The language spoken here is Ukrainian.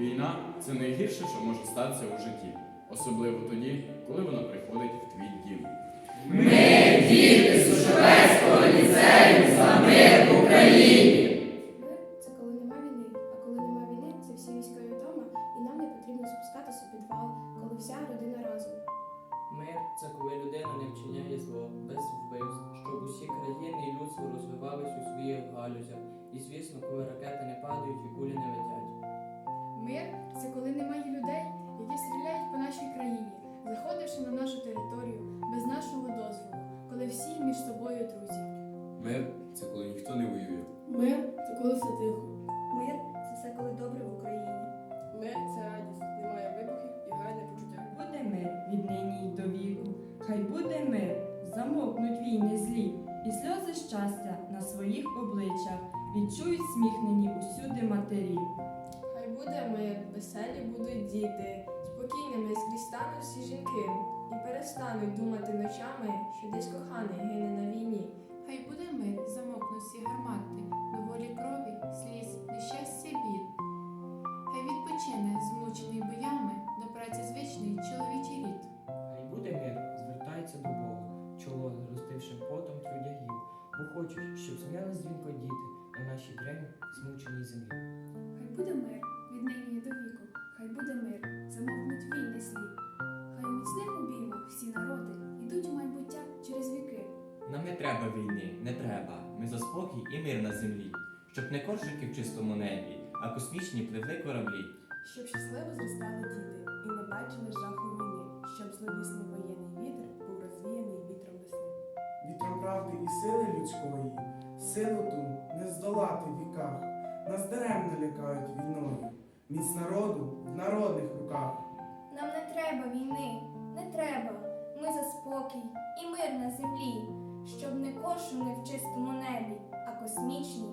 Війна це найгірше, що може статися у житті, особливо тоді, коли вона приходить в твій дім. Мир це коли нема війни, а коли нема війни, це всі військові вдома, і нам не потрібно спускатися у підвал, коли вся родина разом. Мир це коли людина не вчиняє зло без вбивств, щоб усі країни і людство розвивались у своїх галузях. І звісно, коли ракети не падають і кулі не летять. Мир це коли немає людей, які стріляють по нашій країні, заходивши на нашу територію без нашого дозволу, коли всі між собою друзі. Мир це коли ніхто не воює. Мир це коли все тихо. Мир це все коли добре в Україні. Мир це радість, немає вибухів і грайне почуття. Буде мир віднині й до віку, хай буде мир, замовкнуть війни злі, і сльози щастя на своїх обличчях відчують сміхнені усюди матері. Мир, веселі будуть діти, спокійними скрізь стануть всі жінки, і перестануть думати ночами, що десь коханий гине на війні. Хай буде мир, замовкнуть всі гармати, доволі крові, сліз, нещастя, бід. Хай відпочине, змучений боями, до праці звичний чоловічий рід. Хай буде мир, звертається до Бога, чоло зростившим потом трудягів, бо хочуть, щоб сміялись дзвінко діти на нашій древній змученій землі. Хай буде мир Нам не треба війни, не треба. Ми за спокій і мир на землі, щоб не коржики в чистому небі, а космічні пливли кораблі. Щоб щасливо зростали діти і не бачили жаху війни, щоб зловісний воєнний вітер був розвіяний вітром весни. Вітром правди і сили людської, силу ту не здолати в віках, нас даремно лякають війною, міць народу в народних руках. Нам не треба війни, не треба. Ми за спокій і мир на землі, щоб не коршуни в чистому небі, а космічні.